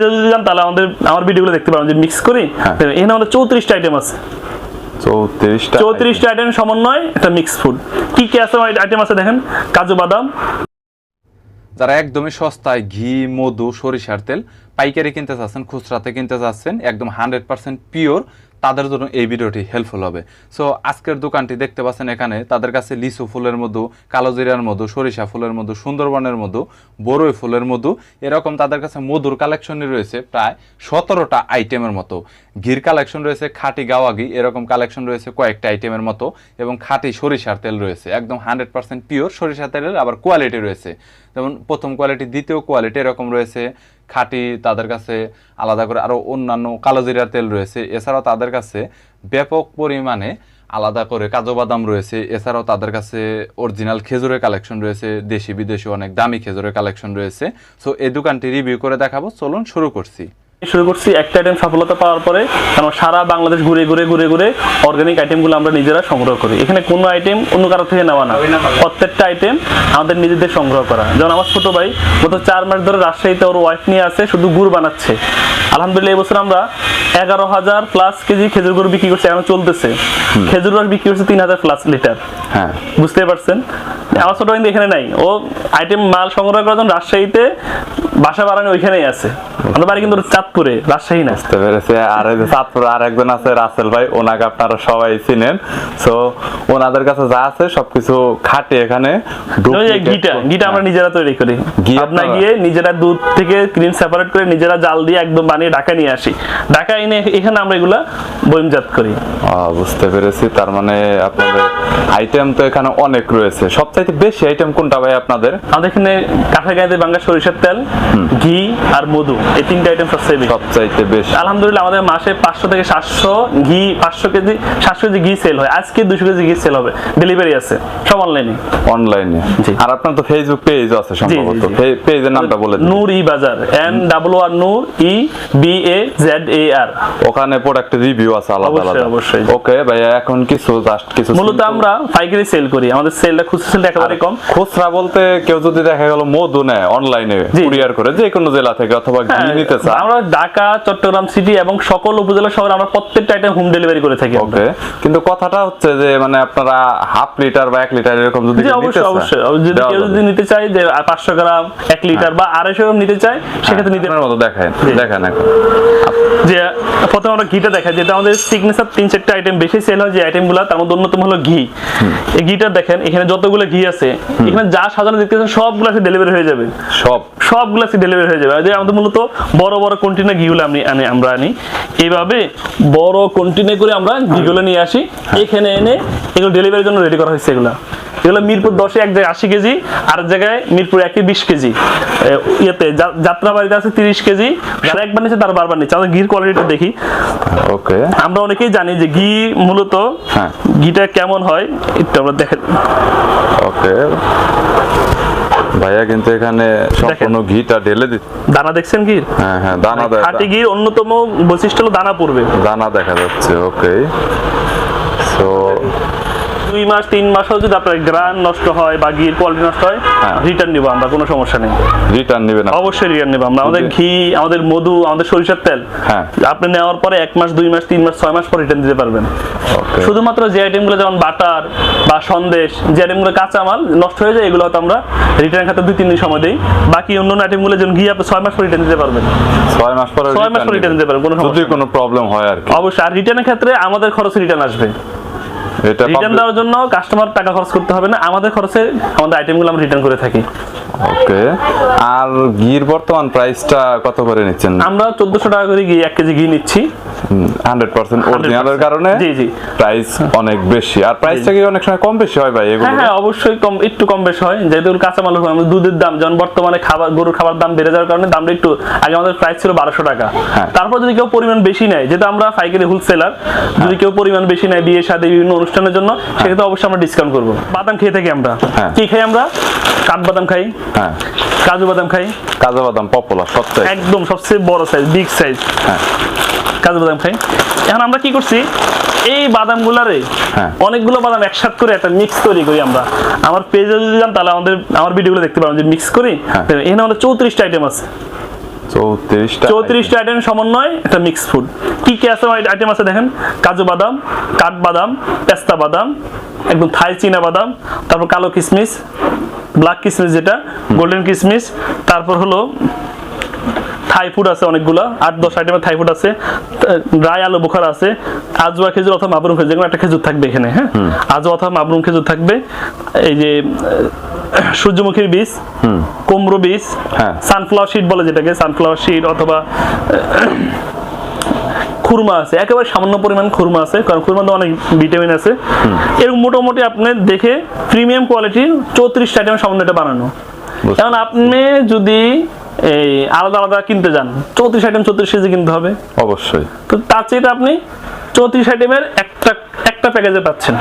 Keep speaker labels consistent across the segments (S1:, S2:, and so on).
S1: যদি যান তাহলে আমাদের আমার ভিডিওগুলো দেখতে পারেন যে মিক্স করি।
S2: হ্যাঁ।
S1: এখানে আমাদের চৌত্রিশটা আইটেম আছে।
S2: চৌত্রিশটা
S1: চৌত্রিশটা আইটেম সমন্বয় একটা মিক্স ফুড কি কি আছে আইটেম আছে দেখেন? কাজু বাদাম।
S2: যারা একদমই সস্তায় ঘি মধু সরিষার তেল পাইকারি কিনতে চাচ্ছেন খুচরাতে কিনতে চাচ্ছেন একদম হান্ড্রেড পার্সেন্ট পিওর তাদের জন্য এই ভিডিওটি হেল্পফুল হবে। সো আজকের দোকানটি দেখতে পাচ্ছেন এখানে, তাদের কাছে লিচু ফুলের মধু কালোজিরার মধু, সরিষা ফুলের মধু, সুন্দরবনের মধু বড়ই ফুলের মধু, এরকম তাদের কাছে মধুর কালেকশনই রয়েছে প্রায় সতেরোটা আইটেমের মতো। ঘির কালেকশন রয়েছে, খাঁটি গাওয়া ঘি এরকম কালেকশন রয়েছে কয়েকটা আইটেমের মতো, এবং খাঁটি সরিষার তেল রয়েছে। একদম হান্ড্রেড পার্সেন্ট পিওর সরিষার তেলের আবার কোয়ালিটি রয়েছে। যেমন প্রথম কোয়ালিটি দ্বিতীয় কোয়ালিটি এরকম রয়েছে। খাঁটি তাদের কাছে আলাদা করে আরও অন্যান্য কালোজিরার তেল রয়েছে। এছাড়াও তাদের কাছে ব্যাপক পরিমাণে আলাদা করে কাজু বাদাম রয়েছে। এছাড়াও তাদের কাছে অরিজিনাল খেজুরের কালেকশন রয়েছে। দেশি বিদেশি অনেক দামি খেজুরের কালেকশন রয়েছে। সো এই দোকানটি রিভিউ করে দেখাবো। চলুন শুরু করছি।
S1: শুরু করছি একটা আইটেম সফলতা পাওয়ার পরে কারণ সারা বাংলাদেশ ঘুরে ঘুরে ঘুরে ঘুরে অর্গানিক আইটেমগুলো আমরা নিজেরা সংগ্রহ করি। এখানে কোনো আইটেম অন্য কারও থেকে নেওয়া না। প্রত্যেকটা আইটেম আমাদের নিজেদের সংগ্রহ করা। যেমন আমার ছোট ভাই গত চার মাস ধরে রাজশাহীতে ওর ওয়াইফ নিয়ে আছে শুধু গুড় বানাচ্ছে। আলহামদুলিল্লাহ এই বছর আমরা এগারো হাজার প্লাস কেজি খেজুর গুড় বিক্রি করছি এখন চলতেছে। খেজুর রস বিক্রি করছে তিন হাজার প্লাস লিটার
S2: হ্যাঁ
S1: বুঝতে পারছেন? আমার ছোট কিন্তু এখানে নাই। ও আইটেম মাল সংগ্রহ করার জন্য রাজশাহীতে বাসা বাড়ানো ওইখানেই আছে। বাড়ি কিন্তু চাঁদপুরে রাজশাহী না?
S2: বুঝতে পেরেছি। আর চাঁদপুরে আরেকজন আছে রাসেল ভাই ওনাকে আপনারা সবাই চিনেন। সো ওনাদের কাছে যা আছে সবকিছু খাটে এখানে।
S1: ঘিটা ঘিটা আমরা নিজেরা তৈরি করি। আপনারা- গিয়ে নিজেরা দুধ থেকে ক্রিম সেপারেট করে নিজেরা জাল দিয়ে একদম বানিয়ে ঢাকা নিয়ে আসি। ঢাকা এনে এখানে আমরা এগুলা বয়মজাত করি।
S2: বুঝতে পেরেছি। তার মানে আপনাদের আইটেম তো এখানে অনেক রয়েছে। সবচাইতে বেশি আইটেম কোনটা ভাই আপনাদের?
S1: আমাদের এখানে কাঁথা গাঁয়েতে বাঙ্গা সরিষার তেল ঘি আর মধু। এই তিনটা আইটেম সবচেয়ে বেশি।
S2: সবচাইতে বেশি।
S1: আলহামদুলিল্লাহ আমাদের মাসে পাঁচশো থেকে সাতশো ঘি পাঁচশো কেজি সাতশো কেজি ঘি সেল হয়। আজকে দুশো কেজি ঘি সেল হবে। ডেলিভারি আছে। সব অনলাইনে
S2: অনলাইনে। আর আপনার তো ফেসবুক পেজ আছে সম্ভবত। পেজের নামটা বলে দিন।
S1: Noor e Bazar N double R Noor E B A Z A R
S2: ওখানে প্রোডাক্টের রিভিউ আছে আলাদা
S1: অবশ্যই,
S2: আলাদা।
S1: অবশ্যই।
S2: ওকে ভাইয়া এখন কিছু জাস্ট কিছু
S1: মূলত আমরা পাইকারি সেল করি। আমাদের সেলটা খুচরা সেলটা একেবারে কম।
S2: খুচরা বলতে কেউ যদি দেখা গেল মধু নেয় অনলাইনে কুরিয়ার করে যে কোনো জেলা থেকে অথবা ঘি
S1: হ্যাঁ,
S2: নিতে চায়।
S1: আমরা ঢাকা চট্টগ্রাম সিটি এবং সকল উপজেলা শহরে আমরা প্রত্যেকটা আইটেম হোম ডেলিভারি করে থাকি।
S2: ওকে কিন্তু কথাটা হচ্ছে যে মানে আপনারা হাফ লিটার বা এক লিটার এরকম যদি নিতে
S1: অবশ্যই যদি কেউ যদি নিতে চায় যে পাঁচশো গ্রাম এক লিটার বা আড়াইশো গ্রাম নিতে চায় সেক্ষেত্রে নিতে
S2: আপনার মতো দেখেন। দেখেন এখন।
S1: যে প্রথমে আমরা ঘিটা দেখাই যেটা আমাদের সিগনেচার তিন চারটা আইটেম বেশি সেল হয় যে আইটেমগুলো তার মধ্যে অন্যতম হলো ঘি। এই ঘিটা দেখেন এখানে যতগুলো ঘি আছে এখানে যা সাজানো দেখতেছেন সবগুলো আছে ডেলিভারি হয়ে যাবে।
S2: সব।
S1: সবগুলো আছে ডেলিভারি হয়ে যাবে। আমাদের মূলত বড় বড় কন্টেনার ঘিগুলো আমি আনি আমরা আনি। এইভাবে বড় কন্টেনার করে আমরা ঘিগুলো নিয়ে আসি। এখানে এনে এগুলো ডেলিভারির জন্য রেডি করা হয়েছে এগুলো। এগুলো মিরপুর দশে এক জায়গায় আশি কেজি আর এক জায়গায় মিরপুর একে বিশ কেজি। ইয়েতে যাত্রাবাড়িতে আছে তিরিশ কেজি যারা একবার নিচ্ছে তার বারবার নিচ্ছে। আমাদের ঘির কোয়ালিটিটা দেখি।
S2: ওকে
S1: আমরা অনেকেই জানি যে ঘি মূলত
S2: হ্যাঁ।
S1: ঘিটা কেমন হয় একটু আমরা দেখেন
S2: ওকে ভাইয়া কিন্তু এখানে সম্পূর্ণ ঘিটা ঢেলে দিচ্ছে।
S1: দানা দেখছেন ঘি
S2: হ্যাঁ হ্যাঁ দানা দেয়
S1: খাঁটি ঘির অন্যতম বৈশিষ্ট্য হলো দানা পড়বে।
S2: দানা দেখা যাচ্ছে ওকে সো
S1: দুই মাস তিন মাসও যদি আপনার গ্রান নষ্ট হয় বা ঘির কোয়ালিটি নষ্ট হয়
S2: হ্যাঁ।
S1: রিটার্ন নিবো আমরা কোনো সমস্যা নেই।
S2: রিটার্ন নেবেন?
S1: অবশ্যই রিটার্ন নেব। আমরা আমাদের ঘি আমাদের মধু আমাদের সরিষার তেল
S2: হ্যাঁ।
S1: আপনি নেওয়ার পরে এক মাস দুই মাস তিন মাস ছয় মাস পর রিটার্ন দিতে পারবেন। শুধুমাত্র যে আইটেমগুলো যেমন বাটার বা সন্দেশ যে আইটেমগুলো কাঁচা মাল নষ্ট হয়ে যায় এগুলো হয়তো আমরা রিটার্ন খাতে দুই তিন দিন সময় দিই। বাকি অন্য আইটেমগুলো যেমন ঘি আপনি ছয় মাস পর রিটার্ন দিতে পারবেন।
S2: ছয় মাস পরে
S1: ছয় মাস পর রিটার্ন দিতে পারবেন কোনো সমস্যা।
S2: কোনো প্রবলেম হয় আর কি।
S1: অবশ্যই আর রিটার্নের ক্ষেত্রে আমাদের খরচে রিটার্ন আসবে। রিটার্ন দেওয়ার জন্য কাস্টমার টাকা খরচ করতে হবে না। আমাদের খরচে আমাদের আইটেমগুলো আমরা রিটার্ন করে থাকি।
S2: ওকে। আর ঘির বর্তমান প্রাইসটা কত করে নিচ্ছেন?
S1: আমরা চোদ্দশো টাকা করে ঘি এক কেজি ঘি নিচ্ছি।
S2: হান্ড্রেড পার্সেন্ট অরিজিনালের কারণে
S1: জি, জি।
S2: প্রাইস অনেক বেশি। আর প্রাইসটা কি অনেক সময় কম বেশি হয় ভাই এগুলো?
S1: হ্যাঁ অবশ্যই কম একটু কম বেশ যেহেতু কাঁচা মাল আমাদের দুধের দাম যেমন বর্তমানে খাবার গরুর খাবার দাম বেড়ে যাওয়ার কারণে দামটা একটু আগে আমাদের প্রাইস ছিল বারোশো টাকা।
S2: হ্যাঁ।
S1: তারপর যদি কেউ পরিমাণ বেশি নেয় যেহেতু আমরা পাইকারি হোলসেলার যদি কেউ পরিমাণ বেশি নেয় বিয়ে সাথে বিভিন্ন অনুষ্ঠানের জন্য সেক্ষেত্রে অবশ্যই আমরা ডিসকাউন্ট করব। বাদাম খেয়ে থাকি আমরা। কি খাই আমরা? কাঠবাদাম খাই।
S2: হ্যাঁ।
S1: কাজু বাদাম খাই?
S2: কাজু বাদাম পপুলার সবচেয়ে
S1: একদম সবচেয়ে বড় সাইজ বিগ সাইজ
S2: হ্যাঁ।
S1: কাজু বাদাম খাই। এখন আমরা কি করছি? এই বাদামগুলারে
S2: হ্যাঁ।
S1: অনেকগুলো বাদাম একসাথে করে একটা মিক্স তৈরি করি আমরা। আমার পেজে যদি যান তাহলে আমাদের আমার ভিডিওগুলো দেখতে পারেন যে মিক্স করি।
S2: হ্যাঁ।
S1: এখানে আমাদের চৌত্রিশটা আইটেম আছে।
S2: চৌত্রিশটা
S1: চৌত্রিশটা আইটেম সমন্বয় একটা মিক্স ফুড কি কি আছে আইটেম আছে দেখেন? কাজু বাদাম কাঠ বাদাম পেস্তা বাদাম একদম থাই চীনা বাদাম তারপর কালো কিশমিশ ব্ল্যাক কিশমিশ যেটা গোল্ডেন কিশমিশ তারপর হলো থাই ফুড আছে অনেকগুলো আট দশ আইটেমের থাই ফুড আছে ড্রাই আলু বোখার আছে আজওয়া খেজুর অথবা মাবরুম খেজুর একটা খেজুর থাকবে এখানে হ্যাঁ? আজওয়া অথবা মাবরুম খেজুর থাকবে এই যে সূর্যমুখীর বীজ কুমড়ো বীজ
S2: হ্যাঁ।
S1: সানফ্লাওয়ার সিড বলে যেটাকে সানফ্লাওয়ার সিড অথবা খুরমা আছে একেবারে সামান্য পরিমাণ খুরমা আছে কারণ খুরমাতে অনেক ভিটামিন আছে। এরকম মোটামুটি আপনি দেখে প্রিমিয়াম কোয়ালিটির চৌত্রিশটা আইটেম সামান্য এটা বানানো। এখন আপনি যদি এই আলাদা আলাদা কিনতে যান চৌত্রিশ আইটেম চৌত্রিশ কেজি কিনতে হবে।
S2: অবশ্যই।
S1: তো তার চেয়ে আপনি চৌত্রিশ আইটেমের একটা একটা প্যাকেজে পাচ্ছেন।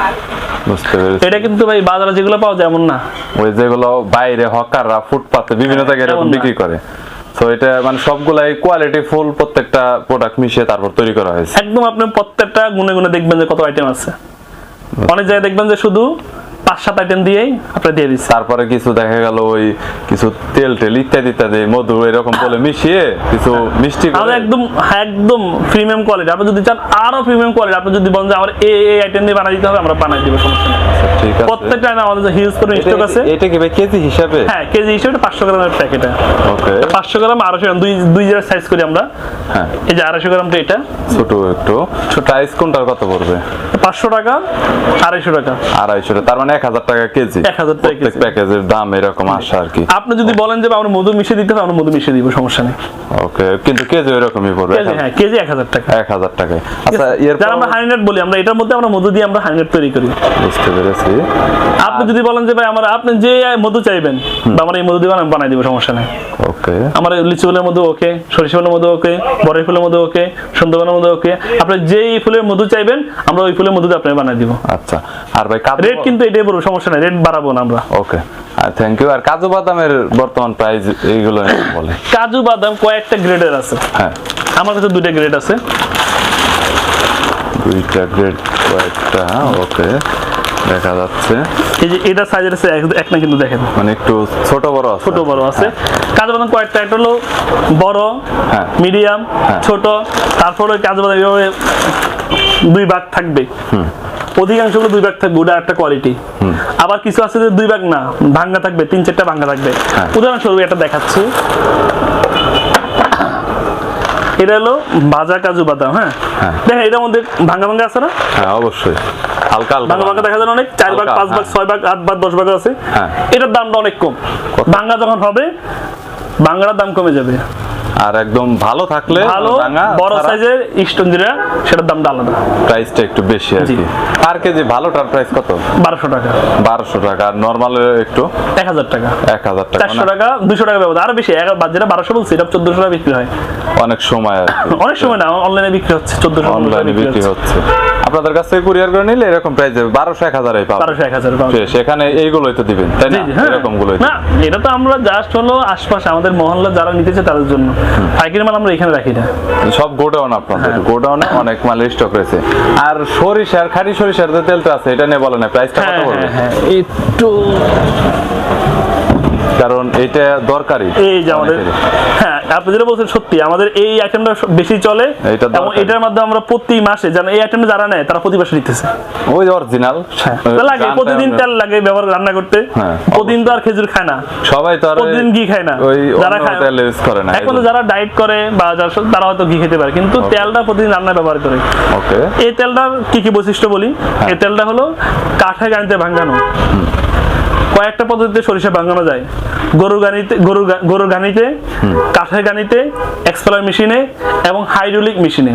S1: এটা কিন্তু ভাই বাজারে যেগুলো পাওয়া যায় এমন না।
S2: ওই যেগুলো বাইরে হকাররা ফুটপাতে বিভিন্ন জায়গায়। বিক্রি করে। তো এটা মানে সবগুলাই কোয়ালিটি ফুল প্রত্যেকটা প্রোডাক্ট মিশিয়ে তারপর তৈরি করা হয়েছে।
S1: একদম আপনি প্রত্যেকটা গুনে গুনে দেখবেন যে কত আইটেম আছে। অনেক জায়গায় দেখবেন যে শুধু পাঁচ সাত আইটেম দিয়েই আপনি দিয়ে দিচ্ছে
S2: তারপরে কিছু দেখা গেল ওই কিছু তেল টেল ইত্যাদি ইত্যাদি মধু এরকম বলে মিশিয়ে কিছু মিষ্টি
S1: একদম একদম প্রিমিয়াম কোয়ালিটি আপনি যদি চান আরও প্রিমিয়াম কোয়ালিটি আপনি যদি বলেন যে আমার এই এই আইটেম দিয়ে বানাই দিতে হবে আমরা বানাই দিব সমস্যা নেই।
S2: ঠিক আছে।
S1: প্রত্যেকটা আমাদের হিউজ করে স্টক আছে।
S2: এটা কি কেজি হিসাবে?
S1: হ্যাঁ কেজি হিসেবে পাঁচশো গ্রামের প্যাকেট
S2: ওকে
S1: পাঁচশো গ্রাম আড়াইশো গ্রাম দুই দুই জায়গায় সাইজ করি আমরা।
S2: হ্যাঁ।
S1: এই যে গ্রামটা এটা।
S2: ছোট একটু। প্রাইস কোনটার কত পড়বে?
S1: পাঁচশো টাকা আড়াইশো টাকা।
S2: আড়াইশো টাকা, তার মানে এক হাজার টাকা কেজি।
S1: 1000 টাকা কেজি।
S2: প্যাকেজের দাম এরকম আসে আর কি।
S1: আপনি যদি বলেন যে আমরা মধু মিশিয়ে দিতে আমরা মধু মিশিয়ে দিব সমস্যা নেই।
S2: ওকে কিন্তু কেজি এরকমই পড়বে
S1: হ্যাঁ? কেজি এক হাজার টাকা।
S2: এক হাজার টাকায় আচ্ছা এর
S1: যারা আমরা হাইনেট বলি আমরা এটার মধ্যে আমরা মধু দিয়ে আমরা হাইনেট তৈরি করি।
S2: বুঝতে পেরেছি।
S1: আপনি যদি বলেন যে ভাই আমার আপনি যে মধু চাইবেন বা আমরা এই মধু দিয়ে আমি বানাই দিব সমস্যা নেই।
S2: ওকে।
S1: আমার লিচু ফুলের মধু ওকে সরিষা ফুলের মধু ওকে বড়ই ফুলের মধু ওকে সুন্দরবনের মধু ওকে। আপনি যেই ফুলের মধু চাইবেন আমরা ওই ফুলের মধু দিয়ে আপনাকে বানাই দিব।
S2: আচ্ছা। আর ভাই কাজু
S1: রেট কিন্তু এটাই বলব সমস্যা নাই রেট বাড়াবো না আমরা।
S2: ওকে আর থ্যাংক ইউ আর কাজু বাদামের বর্তমান প্রাইস এইগুলো বলে।
S1: কাজু বাদাম কয়েকটা গ্রেডের আছে।
S2: হ্যাঁ।
S1: আমার কাছে দুইটা গ্রেড আছে।
S2: দুইটা গ্রেড কয়েকটা ওকে দেখা যাচ্ছে।
S1: এই যে এটা সাইজের আছে এক- না কিন্তু দেখেন।
S2: মানে একটু ছোট বড় আছে।
S1: ছোট বড় আছে। কাজু বাদাম কয়েকটা একটা হলো বড়
S2: হ্যাঁ।
S1: মিডিয়াম
S2: হ্যাঁ।
S1: ছোট তারপরে কাজু বাদাম এভাবে দুই ভাগ থাকবে। অধিকাংশগুলো দুই ভাগ থাকবে ওটা একটা কোয়ালিটি আবার কিছু আছে যে দুই ভাগ না ভাঙ্গা থাকবে তিন চারটা ভাঙ্গা থাকবে।
S2: হ্যাঁ।
S1: উদাহরণস্বরূপ এটা দেখাচ্ছি। এটা হলো ভাজা কাজু বাদাম হ্যাঁ?
S2: হ্যাঁ।
S1: দেখেন এটার মধ্যে ভাঙ্গা ভাঙ্গা আছে না?
S2: হ্যাঁ অবশ্যই। হালকা হালকা
S1: ভাঙ্গা ভাঙ্গা দেখা যায় অনেক? চার ভাগ পাঁচ ভাগ। ছয় ভাগ আট ভাগ দশ ভাগ আছে। এটার দামটা অনেক কম। ভাঙ্গা যখন হবে ভাঙ্গার দাম কমে যাবে।
S2: আর একদম ভালো থাকলে
S1: ভালো বড় সাইজের স্টোন যেটা সেটার দামটা আলাদা।
S2: প্রাইসটা একটু বেশি আর। কি। পার কেজি ভালোটার প্রাইস কত?
S1: বারোশো টাকা।
S2: বারোশো টাকা। আর নর্মাল একটু?
S1: এক হাজার টাকা।
S2: এক হাজার টাকা
S1: চারশো
S2: মানে
S1: টাকা দুশো টাকা ব্যবধান। আরও বেশি এক- বা যেটা বারোশো বলছি এটা চোদ্দশো টাকা বিক্রি হয়।
S2: অনেক সময় আর
S1: অনেক সময় না অনলাইনে বিক্রি হচ্ছে চোদ্দশো
S2: অনলাইনে বিক্রি হচ্ছে। আপনাদের কাছ থেকে কুরিয়ার করে নিলে এরকম প্রাইস যাবে বারোশো এক হাজারই পাবেন।
S1: বারোশো এক হাজার
S2: সেখানে এইগুলোই তো দিবেন তাই না?
S1: হ্যাঁ।
S2: এরকম গুলোই
S1: না এটা তো আমরা জাস্ট হলো আশপাশে আমাদের মহল্লা যারা নিতেছে তাদের জন্য। পাইকারি মাল আমরা এখানে রাখি না।
S2: সব গোডাউন আপনাদের
S1: হ্যাঁ।
S2: গোডাউনে অনেক মাল স্টক রয়েছে। আর সরিষার খাঁটি সরিষার যে তেলটা আছে এটা নিয়ে বলেন প্রাইসটা কত পড়বে?
S1: হ্যাঁ হ্যাঁ একটু
S2: কারণ এটা দরকারি
S1: এই যে আমাদের হ্যাঁ আপনি যেটা বলছেন সত্যি আমাদের এই আইটেমটা বেশি চলে এবং এটার মাধ্যমে আমরা প্রতি মাসে জানেন এই আইটেমটা যারা নেয় তারা প্রতি মাসে নিতেছে।
S2: ওই অরিজিনাল
S1: তেল লাগে প্রতিদিন তেল লাগে ব্যবহার রান্না করতে।
S2: হ্যাঁ,
S1: প্রতিদিন তো আর খেজুর খায় না।
S2: সবাই তো আর
S1: প্রতিদিন ঘি খায় না। যারা খায়
S2: তেল ইউজ করে না
S1: এখন যারা ডায়েট করে বা যারা তারা হয়তো ঘি খেতে পারে কিন্তু তেলটা প্রতিদিন রান্নায় ব্যবহার করে।
S2: ওকে
S1: এই তেলটার কি কি বৈশিষ্ট্য বলি? এই তেলটা হলো কাঠে গানিতে ভাঙানো। কয়েকটা পদ্ধতিতে সরিষা ভাঙানো যায়। গরুর গানিতে গরুর গরুর গানিতে কাঠের গানিতে এক্সপ্লার মেশিনে এবং হাইড্রোলিক মেশিনে।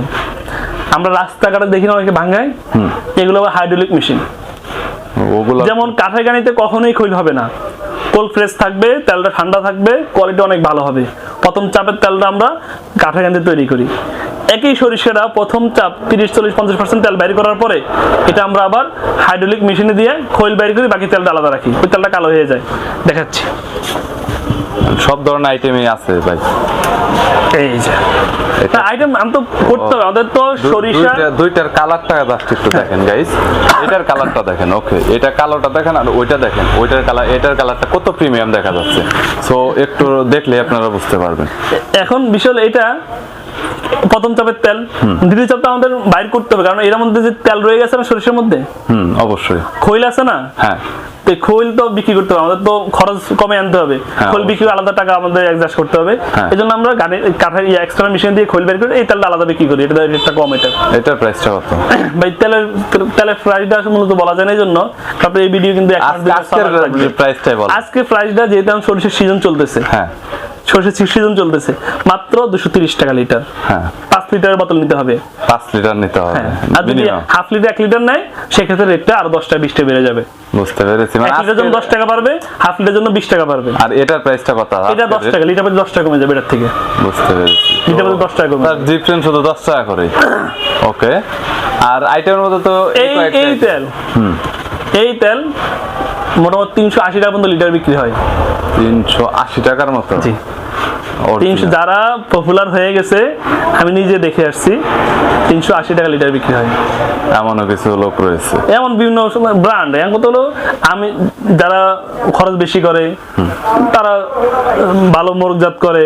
S1: আমরা রাস্তাঘাটে দেখি না অনেকে ভাঙায়। এগুলো আবার হাইড্রোলিক মেশিন। যেমন কাঠের গানিতে কখনোই খৈল হবে না। কোল ফ্রেশ থাকবে তেলটা ঠান্ডা থাকবে কোয়ালিটি অনেক ভালো হবে। প্রথম চাপের তেলটা আমরা কাঠের গানিতে তৈরি করি। একই সরিষাটা প্রথম চাপ তিরিশ চল্লিশ পঞ্চাশ পার্সেন্ট তেল বাইর করার পরে এটা আমরা আবার হাইড্রোলিক মেশিনে দিয়ে খৈল বাইর করি বাকি তেলটা আলাদা রাখি। ওই তেলটা কালো হয়ে যায়। দেখাচ্ছি।
S2: সব ধরনের আইটেমই আছে ভাই।
S1: এই যে।
S2: এটা
S1: আইটেম আমি তো করতে হবে। আমাদের তো সরিষা
S2: দুইটা- দুইটার কালারটা জাস্ট একটু দেখেন গাইস এটার কালারটা দেখেন ওকে এটা কালোটা দেখেন আর ওইটা দেখেন। ওইটার কালার এটার কালারটা কত প্রিমিয়াম দেখা যাচ্ছে। সো একটু দেখলে আপনারা বুঝতে পারবেন।
S1: এখন বিশাল এটা প্রথম চাপের তেল। দ্বিতীয় চাপটা আমাদের বাইর করতে হবে কারণ এর মধ্যে যে তেল রয়ে গেছে না সরিষার মধ্যে।
S2: হুম অবশ্যই।
S1: খৈল আছে না?
S2: হ্যাঁ।
S1: তো খৈল তো বিক্রি করতে হবে আমাদের তো খরচ কমে আনতে হবে।
S2: হ্যাঁ,
S1: খৈল বিক্রি আলাদা টাকা আমাদের অ্যাডজাস্ট করতে হবে।
S2: হ্যাঁ।
S1: এই জন্য আমরা কাঠের এক্সট্রা মেশিন দিয়ে খৈল বের করে এই তেলটা আলাদা বিক্রি করি এটা রেটটা কম এটা।
S2: এটার প্রাইসটা কত?
S1: ভাই তেলের তেলের প্রাইসটা মূলত বলা যায় না এই জন্য তারপরে এই ভিডিও কিন্তু
S2: আজকে। প্রাইসটাই বল।
S1: আজকে প্রাইসটা যেহেতু সরিষার সিজন চলতেছে
S2: হ্যাঁ।
S1: সরিষার সিজন চলতেছে। মাত্র দুশো তিরিশ টাকা লিটার।
S2: হ্যাঁ।
S1: পাঁচ লিটারের বোতল নিতে হবে।
S2: পাঁচ লিটার নিতে হবে।
S1: হ্যাঁ। আর যদি হাফ লিটার এক লিটার নেয় সেক্ষেত্রে রেটটা আরও দশ টাকা বিশ টাকা বেড়ে যাবে।
S2: বুঝতে পেরেছি। মানে
S1: এক লিটার জন্য দশ টাকা পারবে হাফ লিটার জন্য বিশ টাকা পারবে
S2: আর এটার প্রাইসটা কত?
S1: এটা দশ টাকা লিটার প্রতি দশ টাকা কমে যাবে এটার থেকে।
S2: বুঝতে পেরেছি।
S1: লিটার প্রতি দশ টাকা কমে
S2: তার। ডিফারেন্স শুধু দশ টাকা করে ওকে আর আইটেমের মধ্যে তো
S1: এই এই তেল। এই তেল মোটামুটি তিনশো আশি টাকা পর্যন্ত লিটার বিক্রি হয়
S2: তিনশো আশি টাকার মতো
S1: জি। তিনশো যারা পপুলার হয়ে গেছে আমি নিজে দেখে আসছি তিনশো আশি টাকা লিটার বিক্রি হয়।
S2: এমনও কিছু লোক রয়েছে।
S1: এমন বিভিন্ন ব্র্যান্ড এখন কত হলো আমি যারা খরচ বেশি করে তারা ভালো মোরগজাত করে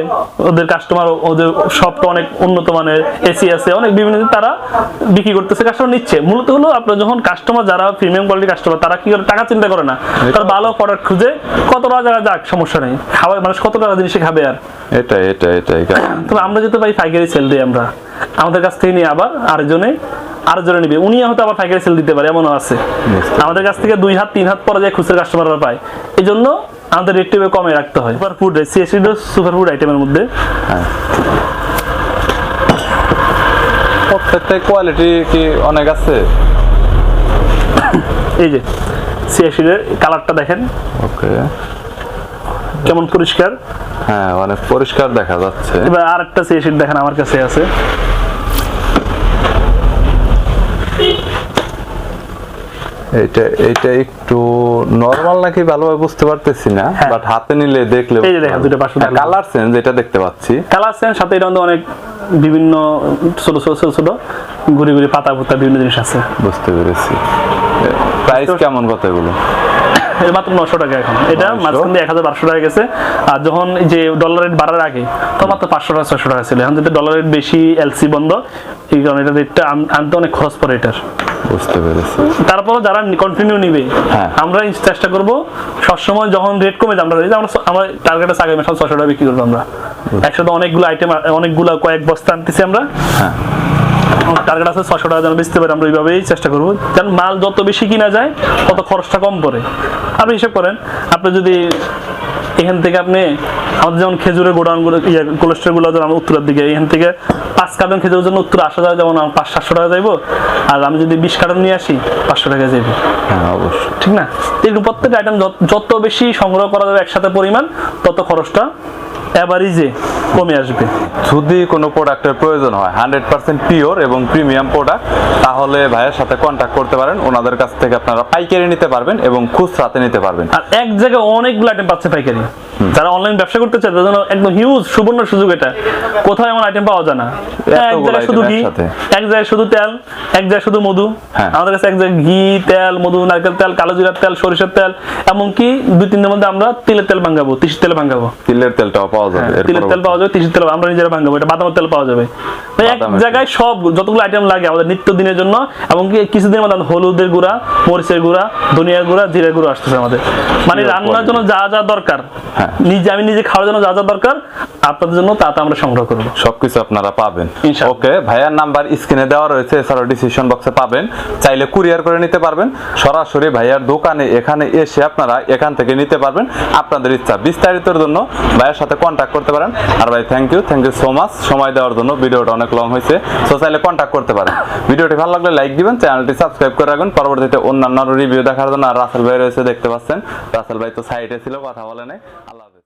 S1: ওদের কাস্টমার ওদের শপটা অনেক উন্নত মানের এসি আছে অনেক বিভিন্ন তারা বিক্রি করতেছে কাস্টমার নিচ্ছে। মূলত হলো আপনার যখন কাস্টমার যারা প্রিমিয়াম কোয়ালিটি কাস্টমার তারা কি করে? টাকা চিন্তা করে না। তার ভালো প্রোডাক্ট খুঁজে কত টাকা যাক সমস্যা নেই। খাওয়া মানুষ কত টাকা জিনিসে খাবে আর?
S2: এটাই এটাই এটাই।
S1: তবে আমরা যেতে পাই পাইকারি সেল দিই আমরা আমাদের কাছ থেকে নিয়ে আবার আরেকজনে আরেকজনে নিবে। উনি হয়তো আবার পাইকারি সেল দিতে পারে এমনও আছে। আমাদের কাছ থেকে দুই হাত তিন হাত পরে যায় খুচরা কাস্টমাররা পায় এই জন্য আমাদের রেটটা কমে রাখতে হয়। সুপার ফুড সিএসি সুপার ফুড আইটেমের মধ্যে।
S2: হ্যাঁ। প্রত্যেকটা কোয়ালিটি কি অনেক আছে?
S1: এই যে সিএসির কালারটা দেখেন।
S2: ওকে
S1: কেমন পরিষ্কার।
S2: হ্যাঁ অনেক পরিষ্কার দেখা যাচ্ছে।
S1: এবার আর একটা দেখেন আমার কাছে আছে।
S2: এইটা এইটা একটু নরমাল নাকি ভালোভাবে বুঝতে পারতেছি না
S1: হ্যাঁ।
S2: বাট হাতে নিলে দেখলে
S1: এই যে দেখেন, দুটো টাকা।
S2: কালার চেঞ্জ এটা দেখতে পাচ্ছি।
S1: কালার সেন সাথে এটা অনেক বিভিন্ন ছোট ছোট ছোট ছোট ঘুরি ঘুরি পাতা পুতা বিভিন্ন জিনিস আছে।
S2: বুঝতে পেরেছি। প্রাইস কেমন কত এগুলো?
S1: এটা মাত্র নশো টাকা এখন। এটা মাঝখান দিয়ে এক হাজার বারোশো টাকা গেছে। আর যখন যে ডলার রেট বাড়ার আগে তো মাত্র পাঁচশো টাকা ছশো টাকা ছিল। এখন ডলার রেট বেশি এলসি বন্ধ এই কারণে এটা রেটটা আনতে অনেক খরচ পড়ে এটার।
S2: বুঝতে পেরেছি।
S1: তারপর যারা কন্টিনিউ নিবে
S2: হ্যাঁ।
S1: আমরা চেষ্টা করব সবসময় যখন রেট কমে যায় আমরা আমরা আমরা টার্গেটে আগে মেশাল ছশো টাকা বিক্রি করব আমরা। একসাথে অনেকগুলো আইটেম অনেকগুলো কয়েক বস্তা আনতেছি আমরা।
S2: হ্যাঁ।
S1: টার্গেট আছে ছশো টাকা যেন বেচতে পারি আমরা ওইভাবেই চেষ্টা করব। মাল যত বেশি কিনা যায় তত খরচটা কম পড়ে। আপনি হিসাব করেন আপনি যদি এখান থেকে আপনি আমাদের যেমন খেজুরের গোডাউনগুলো ইয়ে কোলেস্ট্রলগুলো যেমন উত্তরের দিকে এখান থেকে পাঁচ কার্টন খেজুরের জন্য উত্তর আসা যায় যেমন পাঁচ সাতশো টাকা যাইবো আর আমি যদি বিশ কার্টন নিয়ে আসি পাঁচশো টাকা যাইবো।
S2: হ্যাঁ অবশ্যই।
S1: ঠিক না? এরকম প্রত্যেকটা আইটেম যত বেশি সংগ্রহ করা যাবে একসাথে পরিমাণ তত খরচটা অ্যাভারেজে কমে আসবে।
S2: যদি কোনো প্রোডাক্টের প্রয়োজন হয় হান্ড্রেড পার্সেন্ট পিওর এবং প্রিমিয়াম প্রোডাক্ট তাহলে ভাইয়ের সাথে কন্ট্যাক্ট করতে পারেন। ওনাদের কাছ থেকে আপনারা পাইকারি নিতে পারবেন এবং খুচরাতে নিতে পারবেন।
S1: আর এক জায়গায় অনেকগুলো আইটেম পাচ্ছে পাইকারি। যারা অনলাইন ব্যবসা করতে চায় তাদের জন্য একদম হিউজ সুবর্ণ সুযোগ এটা। কোথাও এমন আইটেম পাওয়া যায় না। এক জায়গায় শুধু ঘি এক জায়গায় শুধু তেল এক জায়গায় শুধু মধু।
S2: হ্যাঁ।
S1: আমাদের কাছে এক জায়গায় ঘি তেল মধু নারকেল তেল কালো জিরার তেল সরিষার তেল এমনকি দুই তিন দিনের মধ্যে আমরা তিলের তেল ভাঙাবো তিসির তেল ভাঙাবো।
S2: তিলের তেলটাও পাওয়া যাবে এর
S1: তিলের তেল পাওয়া যাবে তিসির তেল আমরা নিজেরা ভাঙাবো এটা বাদামের তেল পাওয়া যাবে। এক জায়গায় সব যতগুলো আইটেম লাগে আমাদের নিত্য দিনের জন্য এমনকি কিছুদিনের মধ্যে হলুদের গুঁড়া মরিচের গুঁড়া ধনিয়ার গুঁড়া জিরের গুঁড়া আসতেছে আমাদের। মানে রান্নার জন্য যা যা দরকার
S2: হ্যাঁ।
S1: নিজে আমি নিজে খাওয়ার জন্য যা যা দরকার আপনাদের জন্য তা তা আমরা সংগ্রহ করব।
S2: সবকিছু আপনারা পাবেন। ওকে ভাইয়ার নাম্বার স্ক্রিনে দেওয়া রয়েছে এছাড়াও ডিসিশন বক্সে পাবেন। চাইলে কুরিয়ার করে নিতে পারবেন। সরাসরি ভাইয়ার দোকানে এখানে এসে আপনারা এখান থেকে নিতে পারবেন আপনাদের ইচ্ছা। বিস্তারিতর জন্য ভাইয়ের সাথে কন্ট্যাক্ট করতে পারেন। আর ভাই thank you thank you so much সময় দেওয়ার জন্য ভিডিওটা অনেক লং হয়েছে। সো চাইলে কন্ট্যাক্ট করতে পারেন। ভিডিওটি ভালো লাগলে লাইক দিবেন চ্যানেলটি সাবস্ক্রাইব করে রাখবেন। পরবর্তীতে অন্যান্য রিভিউ দেখার জন্য আর রাসেল ভাই রয়েছে, দেখতে পাচ্ছেন। রাসেল ভাই তো সাইডে ছিল, কথা বলে নাই। আল্লাহ।